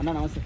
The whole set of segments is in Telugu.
అన్న నమస్తే.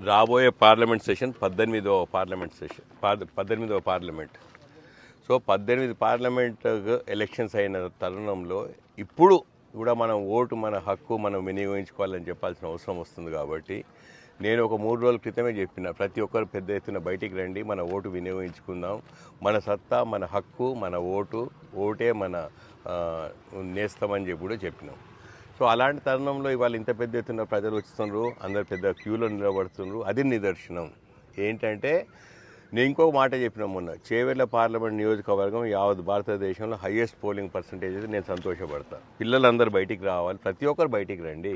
రాబోయే పార్లమెంట్ సెషన్ పద్దెనిమిదవ పార్లమెంట్ సెషన్ పాద- పద్దెనిమిదవ పార్లమెంట్. సో పద్దెనిమిది పార్లమెంట్ ఎలక్షన్స్ అయిన తరుణంలో ఇప్పుడు కూడా మనం ఓటు మన హక్కు మనం వినియోగించుకోవాలని చెప్పాల్సిన అవసరం వస్తుంది కాబట్టి నేను ఒక మూడు రోజుల క్రితమే చెప్పిన ప్రతి ఒక్కరు పెద్ద ఎత్తున బయటికి రండి మన ఓటు వినియోగించుకుందాం. మన సత్తా మన హక్కు మన ఓటు ఓటే మన నేస్తామని చెప్పి కూడా చెప్పినాం. సో అలాంటి తరుణంలో ఇవాళ ఇంత పెద్ద ఎత్తున ప్రజలు వస్తున్నారు అందరు పెద్ద క్యూలో నిలబడుతున్నారు. అది నిదర్శనం. ఏంటంటే నేను ఇంకొక మాట చెప్పిన మొన్న చేవెళ్ళ పార్లమెంట్ నియోజకవర్గం యావత్ భారతదేశంలో హయ్యెస్ట్ పోలింగ్ పర్సంటేజ్ అయితే నేను సంతోషపడతాను పిల్లలందరూ బయటికి రావాలి ప్రతి ఒక్కరు బయటికి రండి.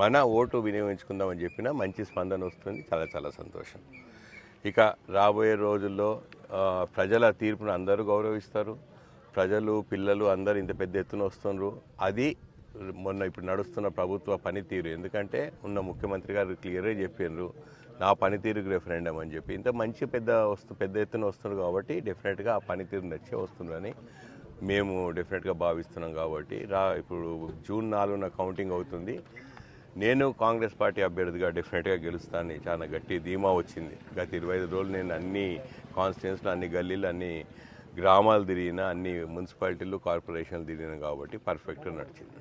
మన ఓటు వినియోగించుకుందామని చెప్పిన మంచి స్పందన వస్తుంది చాలా చాలా సంతోషం. ఇక రాబోయే రోజుల్లో ప్రజల తీర్పును అందరూ గౌరవిస్తారు. ప్రజలు పిల్లలు అందరూ ఇంత పెద్ద ఎత్తున వస్తున్నారు. అది మొన్న ఇప్పుడు నడుస్తున్న ప్రభుత్వ పనితీరు. ఎందుకంటే ఉన్న ముఖ్యమంత్రి గారు క్లియర్గా చెప్పారు నా పనితీరుకు రెఫరెండం అని చెప్పి. ఇంత మంచి పెద్ద వస్తు పెద్ద ఎత్తున వస్తున్నారు కాబట్టి డెఫినెట్గా ఆ పనితీరు నచ్చే వస్తుందని మేము డెఫినెట్గా భావిస్తున్నాం కాబట్టి. రా ఇప్పుడు జూన్ నాలుగున కౌంటింగ్ అవుతుంది. నేను కాంగ్రెస్ పార్టీ అభ్యర్థిగా డెఫినెట్గా గెలుస్తానని చాలా గట్టి ధీమా వచ్చింది. గత ఇరవై ఐదు రోజులు నేను అన్ని కాన్స్టిట్యున్స్లో అన్ని గల్లీలు అన్ని గ్రామాలు తిరిగిన అన్ని మున్సిపాలిటీలు కార్పొరేషన్లు తిరిగిన కాబట్టి పర్ఫెక్ట్గా నడిచింది.